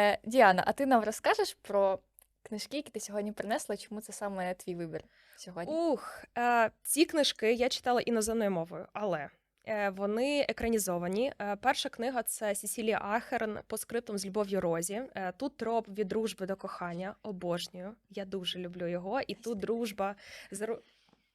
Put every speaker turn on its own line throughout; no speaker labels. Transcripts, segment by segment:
Е, Діана, а ти нам розкажеш про книжки, які ти сьогодні принесла? Чому це саме твій вибір сьогодні?
Ух, е, ці книжки я читала іноземною мовою, але е, вони екранізовані. Е, перша книга це Сесілія Ахерн по скриптам з любов'ю Розі. Е, тут троп від дружби до кохання. Обожнюю. Я дуже люблю його. І тут дружба заро-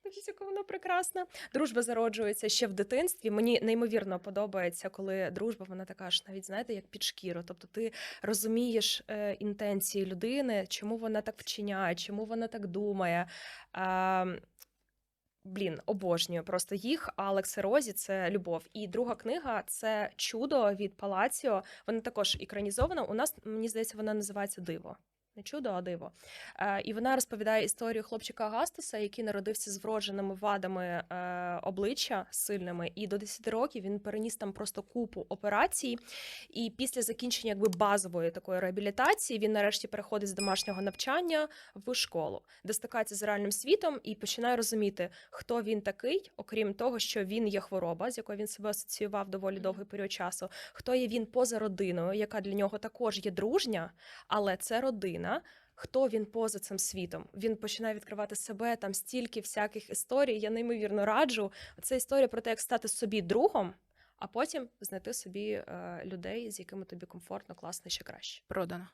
Дивіться, яка вона прекрасна. Дружба зароджується ще в дитинстві. Мені неймовірно подобається, коли дружба вона така ж навіть знаєте, як під шкіру. Тобто ти розумієш е, інтенції людини, чому вона так вчиняє, чому вона так думає. Блін, обожнюю просто їх. Алекс і Розі це любов. І друга книга це чудо від Палаціо. Вона також екранізована. У нас мені здається, вона називається Диво. Не чудо, а диво. Е, і вона розповідає історію хлопчика Агастуса, який народився з вродженими вадами е, обличчя сильними, і до 10 років він переніс там просто купу операцій. І після закінчення якби базової такої реабілітації він нарешті переходить з домашнього навчання в школу, де стикається з реальним світом і починає розуміти, хто він такий, окрім того, що він є хвороба, з якою він себе асоціював доволі довгий період часу. Хто є він поза родиною, яка для нього також є дружня, але це родина. Хто він поза цим світом? Він починає відкривати себе там стільки всяких історій. Я неймовірно раджу. Це історія про те, як стати собі другом, а потім знайти собі е, людей, з якими тобі комфортно, класно, ще краще.
Продано.